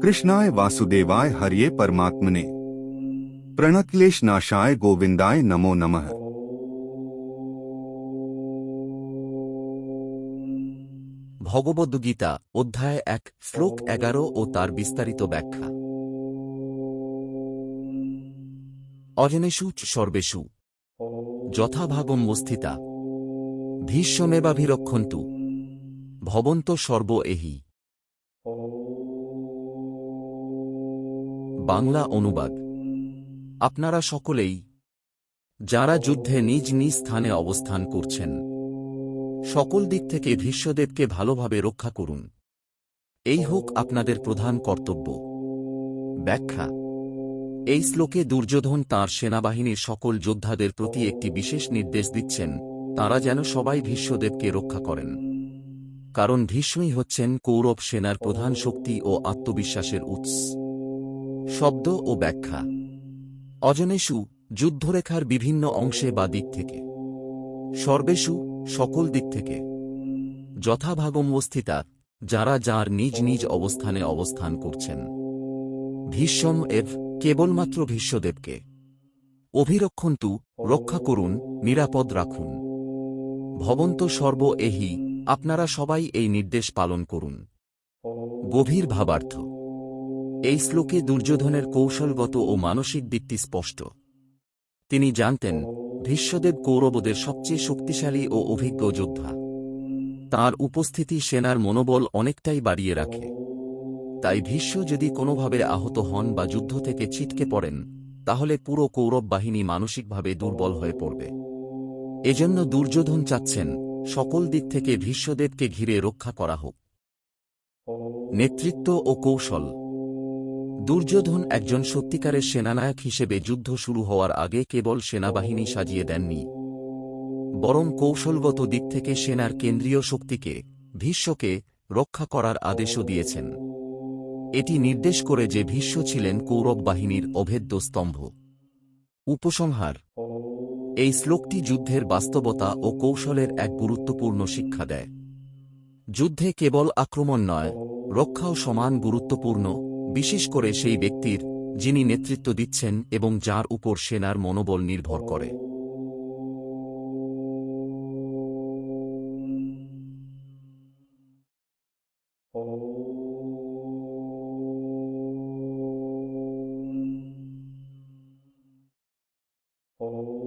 कृष्णाय वासुदेवाय हरिये परमात्मने प्रणक्लेश नाशाय गोविंदाय नमो नमः ভগবদ্গীতা অধ্যায় এক শ্লোক এগারো ও তার বিস্তারিত ব্যাখ্যা অজনেষু চ সর্বেষু যথাভাগম মস্থিতা ভীষ্মেবাভিরক্ষন্তু ভবন্ত সর্ব এহি বাংলা অনুবাদ। আপনারা সকলেই, যারা যুদ্ধে নিজ নিজ স্থানে অবস্থান করছেন, সকল দিক থেকে ভীষ্মদেবকে ভালোভাবে রক্ষা করুন। এই হোক আপনাদের প্রধান কর্তব্য। ব্যাখ্যা। এই শ্লোকে দুর্যোধন তাঁর সেনাবাহিনীর সকল যোদ্ধাদের প্রতি একটি বিশেষ নির্দেশ দিচ্ছেন, তারা যেন সবাই ভীষ্মদেবকে রক্ষা করেন। কারণ ভীষ্মই হচ্ছেন কৌরব সেনার প্রধান শক্তি ও আত্মবিশ্বাসের উৎস। শব্দ ও ব্যাখ্যা। অজনেষু যুদ্ধরেখার বিভিন্ন অংশে বা দিক থেকে। সর্বেষু সকল দিক থেকে। যথাভাগমস্থিতা যারা যার নিজ নিজ অবস্থানে অবস্থান করছেন। ভীষ্ম এভ কেবলমাত্র ভীষ্মদেবকে। অভিরক্ষন্তু, রক্ষা করুন, নিরাপদ রাখুন। ভবন্ত সর্ব এহি, আপনারা সবাই এই নির্দেশ পালন করুন। গভীর ভাবার্থ। এই শ্লোকে দুর্যোধনের কৌশলগত ও মানসিক দিকটি স্পষ্ট। তিনি জানতেন, ভীষ্মদেব কৌরবদের সবচেয়ে শক্তিশালী ও অভিজ্ঞ যোদ্ধা। তার উপস্থিতি সেনার মনোবল অনেকটাই বাড়িয়ে রাখে। তাই ভীষ্ম যদি কোনোভাবে আহত হন বা যুদ্ধ থেকে ছিটকে পড়েন, তাহলে পুরো কৌরব বাহিনী মানসিকভাবে দুর্বল হয়ে পড়বে। এজন্য দুর্যোধন চাচ্ছেন, সকল দিক থেকে ভীষ্মদেবকে ঘিরে রক্ষা করা হোক। নেতৃত্ব ও কৌশল দুর্যোধন একজন সত্যিকারের সেনানায়ক হিসেবে যুদ্ধ শুরু হওয়ার আগে কেবল সেনাবাহিনী সাজিয়ে দেননি, বরং কৌশলগত দিক থেকে সেনার কেন্দ্রীয় শক্তিকে, ভীষ্মকে, রক্ষা করার আদেশও দিয়েছেন। এটি নির্দেশ করে যে ভীষ্ম ছিলেন কৌরব বাহিনীর অভেদ্য স্তম্ভ। উপসংহার, এই শ্লোকটি যুদ্ধের বাস্তবতা ও কৌশলের এক গুরুত্বপূর্ণ শিক্ষা দেয়। যুদ্ধে কেবল আক্রমণ নয়, রক্ষাও সমান গুরুত্বপূর্ণ বিশেষ করে সেই ব্যক্তির, যিনি নেতৃত্ব দিচ্ছেন এবং যার উপর সেনার মনোবল নির্ভর করে Oh.